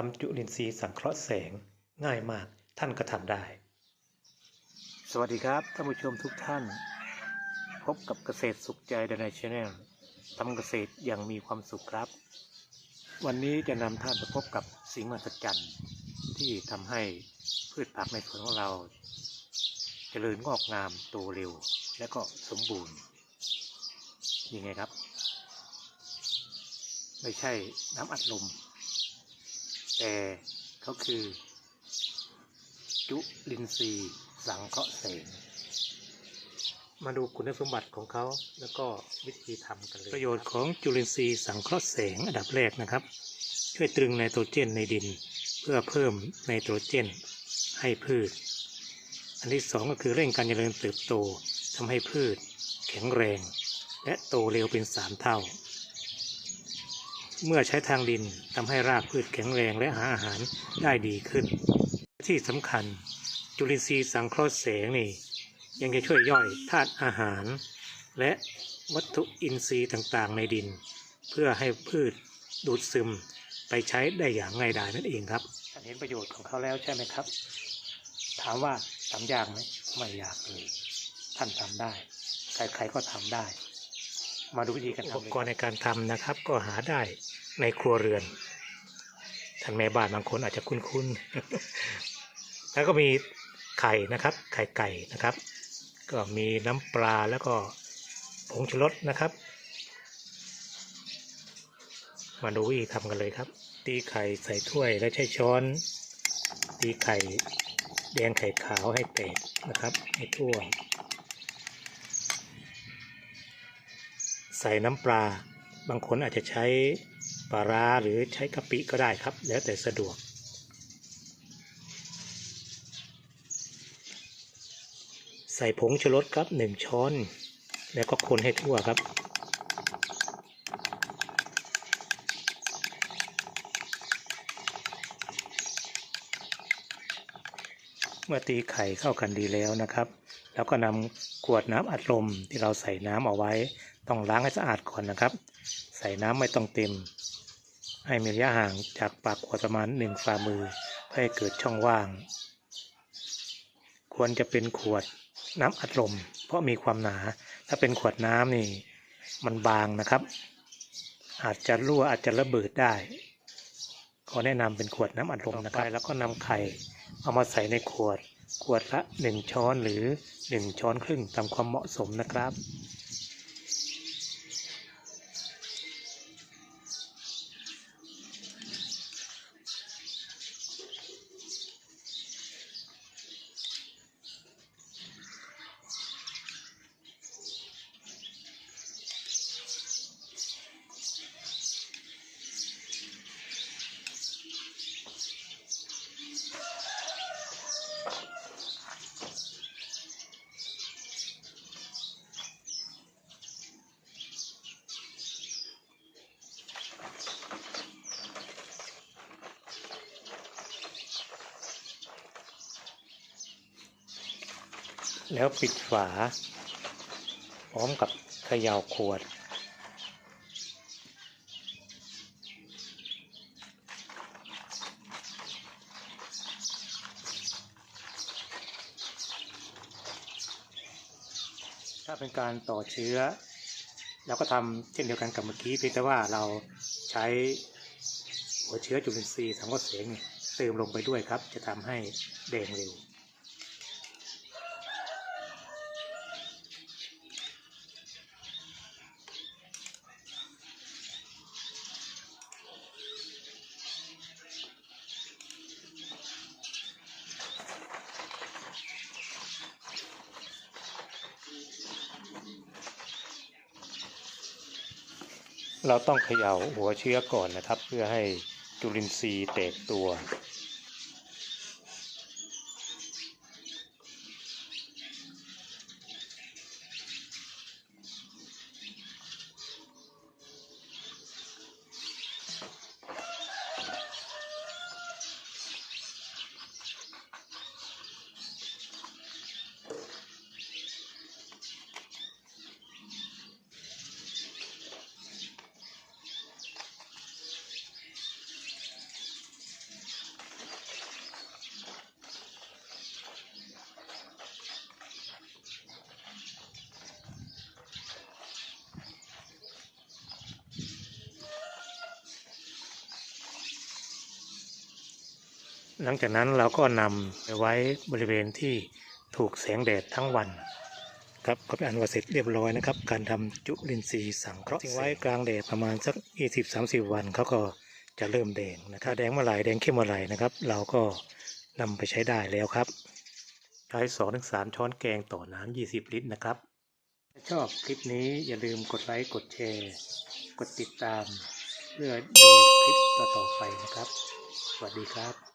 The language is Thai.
ทำจุลินทรีย์สังเคราะห์แสง ง่ายมากท่านก็ทำได้ สวัสดีครับท่านผู้ชมทุกท่าน พบกับเกษตรสุขใจในชแนลทำเกษตรอย่างมีความสุขครับ วันนี้จะนำท่านไปพบกับสิ่งมหัศจรรย์ที่ทำให้พืชผักในสวนของเราเจริญงอกงามโตเร็ว และก็สมบูรณ์ยังไงครับ ไม่ใช่น้ำอัดลม แต่เขาคือ จุลินทรีย์สังเคราะห์แสงมาดูคุณสมบัติของเขาแล้วก็วิธีทำกันเลย ประโยชน์ของจุลินทรีย์สังเคราะห์แสงอันดับแรกนะครับ ช่วยตรึงไนโตรเจนในดิน เพื่อเพิ่มไนโตรเจน ให้พืช อันที่สองก็คือเร่งการเจริญเติบโตทำให้พืช แข็งแรง และโตเร็วเป็นสามเท่า เมื่อใช้ทางดินทำให้รากพืชแข็งแรงและหาอาหารได้ดีขึ้น ที่สำคัญจุลินทรีย์สังเคราะห์แสงนี่ยังจะช่วยย่อยธาตุอาหาร และวัตถุอินทรีย์ต่างๆ ในดิน เพื่อให้พืชดูดซึมไปใช้ได้อย่างง่ายดายนั่นเองครับท่านเห็นประโยชน์ของเขาแล้วใช่ไหมครับ ถามว่าทำยากไหมไม่ยากเลยท่านทำได้ ใครๆก็ทำได้ มาดูวิธีการอุปกรณ์ในการทำนะครับ ก็หาได้ในครัวเรือนท่านแม่บ้านบางคนอาจจะคุ้นๆแล้วก็มีไข่นะครับ ไข่ไก่นะครับ ก็มีน้ำปลาแล้วก็ผงชูรสนะครับ มาดูวิธีทำกันเลยครับ ตีไข่ใส่ถ้วยแล้วใช้ช้อน ตีไข่แดงไข่ขาวให้แตกนะครับ ให้ทั่ว ใส่น้ำปลา บางคนอาจจะใช้ปลาร้าหรือใช้กะปิก็ได้ครับ แล้วแต่สะดวก ใส่ผงชูรสครับหนึ่งช้อน แล้วก็คนให้ทั่วครับ เมื่อตีไข่เข้ากันดีแล้วนะครับ แล้วก็นำขวดน้ำอัดลมที่เราใส่น้ำเอาไว้ ต้องล้างให้สะอาดก่อนนะครับ ใส่น้ำไม่ต้องเต็ม ให้มีระยะห่างจากปากขวดประมาณหนึ่งฝ่ามือเพื่อให้เกิดช่องว่าง ควรจะเป็นขวดน้ำอัดลม เพราะมีความหนา ถ้าเป็นขวดน้ำนี่มันบางนะครับ อาจจะรั่วอาจจะระเบิดได้ขอแนะนำเป็นขวดน้ำอัดลมนะครับแล้วก็นำไข่ เอามาใส่ในขวด ขวดละหนึ่งช้อนหรือหนึ่งช้อนครึ่งตามความเหมาะสมนะครับ แล้วปิดฝา พร้อมกับเขย่าขวด ถ้าเป็นการต่อเชื้อเราก็ทำเช่นเดียวกันกับเมื่อกี้เพียงแต่ว่าเราใช้หัวเชื้อจุลินทรีย์สังเคราะห์แสงเนี่ยเติมลงไปด้วยครับ จะทำให้แดงเร็ว เราต้องเขย่าหัวเชื้อก่อนนะครับ เพื่อให้จุลินทรีย์แตกตัว หลังจากนั้นเราก็นำไปไว้บริเวณที่ถูกแสงแดดทั้งวันครับก็เป็นอันว่าเสร็จเรียบร้อยนะครับ การทำจุลินทรีย์สังเคราะห์ทิ้งไว้กลางแดดประมาณสัก 20-30 วันเขาก็จะเริ่มแดงนะครับถ้าแดงเมื่อไหร่แดงเข้มเมื่อไหร่นะครับ เราก็นำไปใช้ได้แล้วครับใช้2-3ช้อนแกงต่อน้ำ20 ลิตรนะครับ ถ้าชอบคลิปนี้อย่าลืมกดไลค์กดแชร์ กดติดตาม เพื่อดูคลิปต่อๆไปนะครับ สวัสดีครับ